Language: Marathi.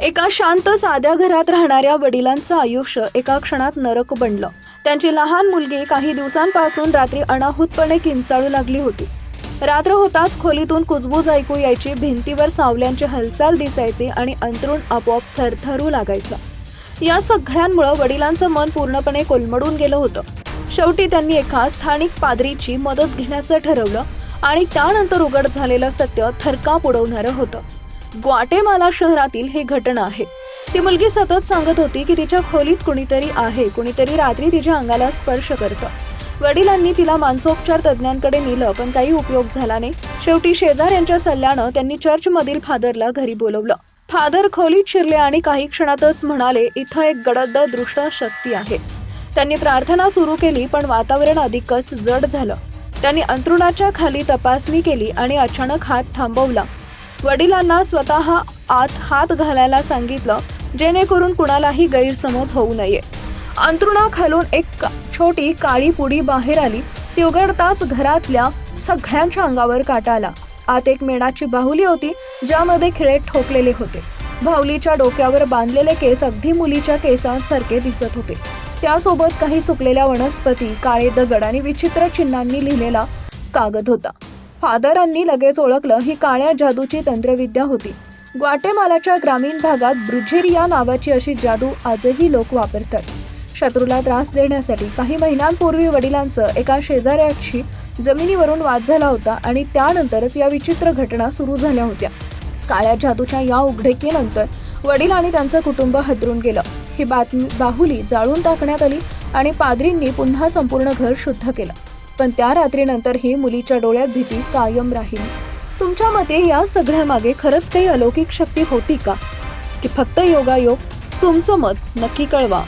एका शांत साध्या घरात राहणाऱ्या वडिलांचं आयुष्य एका क्षणात नरक बनलं. त्यांची लहान मुलगी काही दिवसांपासून रात्री अनाहूतपणे किंचाळू लागली होती. रात्र होताच खोलीतून कुजबूज ऐकू यायची भिंतीवर सावल्यांची हालचाल दिसायची आणि अंतरुण आपोआप थरथरू लागायचं. या सगळ्यांमुळं वडिलांचं मन पूर्णपणे कोलमडून गेलं होतं. शेवटी त्यांनी एका स्थानिक पादरीची मदत घेण्याचं ठरवलं आणि त्यानंतर उघड झालेलं सत्य थरकाप उडवणारं होतं. ग्वाटेमाला शहरातील ही घटना आहे. ती मुलगी सतत सांगत होती की तिच्या खोलीत कुणीतरी आहे कुणीतरी रात्री तिच्या अंगाला स्पर्श करतं. वडिलांनी तिला मानसोपचार तज्ज्ञांकडे नेलं पण काही उपयोग झाला नाही. शेवटी शेजाऱ्यांच्या सल्ल्यानं त्यांनी चर्चमधील फादरला घरी बोलवलं. फादर खोलीत शिरले आणि काही क्षणातच म्हणाले इथं एक गडद दृष्ट शक्ती आहे. त्यांनी प्रार्थना सुरू केली पण वातावरण अधिकच जड झालं. त्यांनी अंतरुणाच्या खाली तपासणी केली आणि अचानक हात थांबवला. वडिलांना स्वतः आत हात घालायला सांगितलं जेणेकरून कुणालाही गैरसमज होऊ नये. अंतरुणाखालून एक छोटी काळी पुडी बाहेर आली. ती उघडताच घरातल्या सगळ्यांच्या अंगावर काटा आला. आत एक मेणाची बाहुली होती ज्यामध्ये खिळे ठोकलेले होते. बाहुलीच्या डोक्यावर बांधलेले केस अगदी मुलीच्या केसांसारखे दिसत होते. त्यासोबत काही सुकलेल्या वनस्पती काळे दगड आणि विचित्र चिन्हांनी लिहिलेला कागद होता. फादरांनी लगेच ओळखलं ही काळ्या जादूची तंत्रविद्या होती. ग्वाटेमालाच्या ग्रामीण भागात ब्रुझेरिया नावाची अशी जादू आजही लोक वापरतात. शत्रूला त्रास देण्यासाठी काही महिन्यांपूर्वी वडिलांचं एका शेजाऱ्याशी जमिनीवरून वाद झाला होता आणि त्यानंतरच या विचित्र घटना सुरू झाल्या होत्या. काळ्या जादूच्या या उघडीकीनंतर वडील आणि त्यांचं कुटुंब हदरून गेलं. ही बातमी बाहुली जाळून टाकण्यात आली आणि पादरींनी पुन्हा संपूर्ण घर शुद्ध केलं. पण त्या रात्रीनंतर ही मुलीच्या डोळ्यात भीती कायम राहील. तुमच्या मते या सगळ्यामागे खरंच काही अलौकिक शक्ती होती का? की फक्त योगायोग? तुमचं मत नक्की कळवा.